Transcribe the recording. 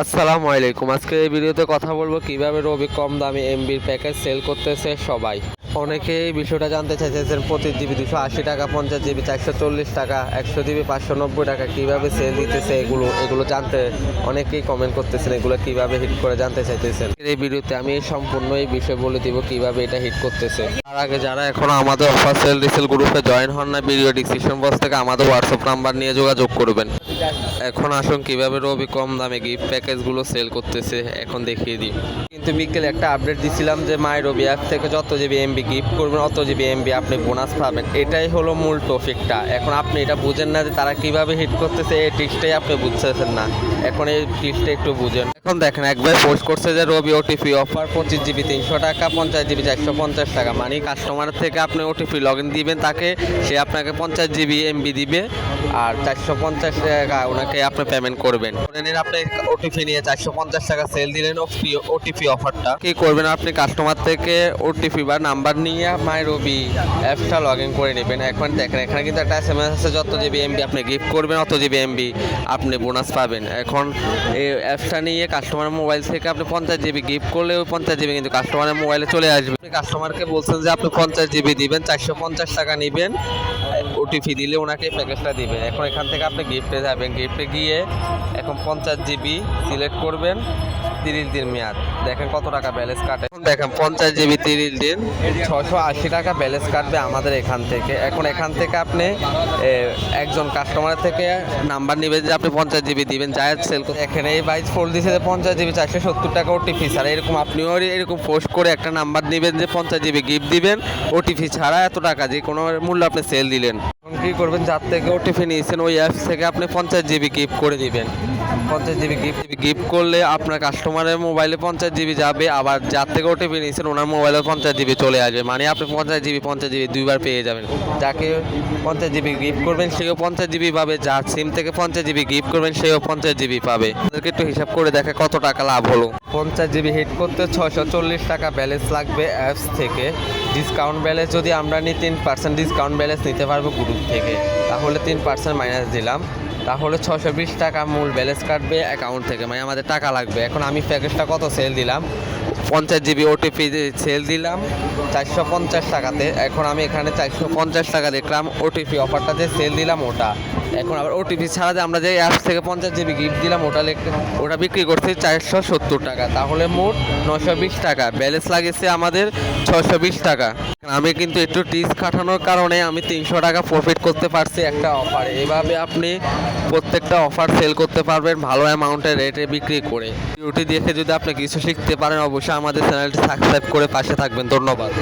আসসালামু আলাইকুম। আজকে এই ভিডিওতে কথা বলব কীভাবে রবি কম দামে এমবির প্যাকেজ সেল করতেছে সবাই। অনেকে এই বিষয়টা জানতে চাইতেছেন, প্রতি জিবি দুশো আশি টাকা, পঞ্চাশ জিবি চারশো চল্লিশ টাকা, একশো জিবি পাঁচশো নব্বই টাকা, কীভাবে সেল দিতেছে এগুলো এগুলো জানতে অনেকেই কমেন্ট করতেছেন, এগুলো কীভাবে হিট করে জানতে চাইতেছেন। এই ভিডিওতে আমি সম্পূর্ণ এই বিষয় বলে দিব কীভাবে এটা হিট করতেছে। তার আগে যারা এখনও আমাদের অফার সেল রিসেল গ্রুপে জয়েন হন না ভিডিও ডিসক্রিপশন বক্স থেকে আমাদের হোয়াটসঅ্যাপ নাম্বার নিয়ে যোগাযোগ করবেন। এখন আসুন কীভাবে রবি কম দামে গিফট প্যাকেজগুলো সেল করতেছে, এখন দেখিয়ে দিই। কিন্তু বিকেলে একটা আপডেট দিছিলাম যে, মাই রবি অ্যাপ থেকে যত জিবি এমবি গিফট করবেন অত জিবি এমবি আপনি বোনাস পাবেন, এটাই হলো মূল টপিকটা এখন আপনি এটা বুঝেন না যে তারা কীভাবে হিট করতেছে, এই ট্রিক্সটাই আপনি বুঝতেছেন না। এখন এই ট্রিক্সটা একটু বুঝেন। এখন দেখেন একবার পোস্ট করছে যে রবি ওটিপি অফার পঁচিশ জিবি তিনশো টাকা, পঞ্চাশ জিবি চারশো পঞ্চাশ টাকা। মানে কাস্টমার থেকে আপনি ওটিপি লগ ইন দিবেন, তাকে সে আপনাকে পঞ্চাশ জিবি এমবি দিবে, আর চারশো পঞ্চাশ টাকা ওনাকে আপনি পেমেন্ট করবেন। ধরে নিন আপনি ওটিপি নিয়ে চারশো পঞ্চাশ টাকা সেল দিলেন ওটিপি অফারটা কি করবেন আপনি কাস্টমার থেকে ওটিপি বা নাম্বার নিয়ে মাই রবি অ্যাপসটা লগ ইন করে নেবেন। এখন দেখেন, এখানে কিন্তু একটা এস এম এস আছে, যত জিবি এমবি আপনি গিফট করবেন, অত জিবি এমবি আপনি বোনাস পাবেন। এখন এই অ্যাপসটা নিয়ে কাস্টমারের মোবাইল থেকে আপনি পঞ্চাশ জিবি গিফট করলে ওই পঞ্চাশ জিবি কিন্তু কাস্টমারের মোবাইলে চলে আসবে। কাস্টমারকে বলছেন যে আপনি পঞ্চাশ জিবি দিবেন, চারশো পঞ্চাশ টাকা নেবেন। ওটিপি দিলে ওনাকে প্যাকেজটা দিবেন। এখন এখান থেকে আপনি গিফটে যাবেন। গিফটে গিয়ে এখন পঞ্চাশ জিবি সিলেক্ট করবেন। তিরিশ দিন মেয়াদ। দেখেন কত টাকা ব্যালেন্স কাটে। দেখেন পঞ্চাশ জিবি তিরিশ দিন। ছশো আশি টাকা ব্যালেন্স কাটবে আমাদের এখান থেকে। এখন এখান থেকে আপনি একজন কাস্টমার থেকে নাম্বার নেবেন যে আপনি পঞ্চাশ জিবি দিবেন জায়াত সেল এখানে এই বাইশ ফোর দিছে যে পঞ্চাশ জিবি চারশো সত্তর টাকা ওটিপি ছাড়া। এরকম আপনিও এরকম পোস্ট করে একটা নাম্বার নেবেন যে পঞ্চাশ জিবি গিফট দিবেন। ওটিপি ছাড়া এত টাকা যে কোনো মূল্য আপনি সেল দিলেন। কী করবেন যার থেকে ওটিপি নিয়েছেন ওই অ্যাপস থেকে আপনি পঞ্চাশ জিবি গিফট করে দিবেন পঞ্চাশ জিবি গিফট গিফট করলে আপনার কাস্টমারের মোবাইলে পঞ্চাশ জিবি যাবে আবার যার থেকে ওটিপি নিয়েছেন ওনার মোবাইলে পঞ্চাশ জিবি চলে আসবে মানে আপনি পঞ্চাশ জিবি পঞ্চাশ জিবি দুইবার পেয়ে যাবেন যাকে পঞ্চাশ জিবি গিফট করবেন সেও পঞ্চাশ জিবি পাবে যার সিম থেকে পঞ্চাশ জিবি গিফট করবেন সেও পঞ্চাশ জিবি পাবে তাদেরকে একটু হিসাব করে দেখে কত টাকা লাভ হলো পঞ্চাশ জিবি হিট করতে ছশো চল্লিশ টাকা ব্যালেন্স লাগবে অ্যাপস থেকে। ডিসকাউন্ট ব্যালেন্স যদি আমরা নিই, তিন পার্সেন্ট ডিসকাউন্ট ব্যালেন্স নিতে পারব গ্রুপ থেকে। তাহলে তিন পার্সেন্ট মাইনাস দিলাম। তাহলে ছশো বিশ টাকা মূল ব্যালেন্স কাটবে অ্যাকাউন্ট থেকে। মানে আমাদের টাকা লাগবে। এখন আমি প্যাকেজটা কত সেল দিলাম? পঞ্চাশ জিবি ওটিপি সেল দিলাম চারশো পঞ্চাশ টাকাতে। এখন আমি এখানে চারশো পঞ্চাশ টাকা দেখলাম ওটিপি অফারটা যে সেল দিলাম ওটা। এখন আবার ওটিপি ছাড়া যে আমরা যে অ্যাপ থেকে পঞ্চাশ জিবি গিফট দিলাম, ওটা ওটা বিক্রি করছি চারশো সত্তর টাকা। তাহলে মোট নশো বিশ টাকা। ব্যালেন্স লাগেছে আমাদের ছশো বিশ টাকা। আমি কিন্তু একটু টিস কাটানোর কারণে আমি তিনশো টাকা প্রফিট করতে পারছি একটা অফার এভাবে আপনি প্রত্যেকটা অফার সেল করতে পারবেন ভালো অ্যামাউন্টের রেটে বিক্রি করে। ভিডিওটি দেখে যদি আপনি কিছু শিখতে পারেন, অবশ্যই আমাদের চ্যানেলটি সাবস্ক্রাইব করে পাশে থাকবেন। ধন্যবাদ।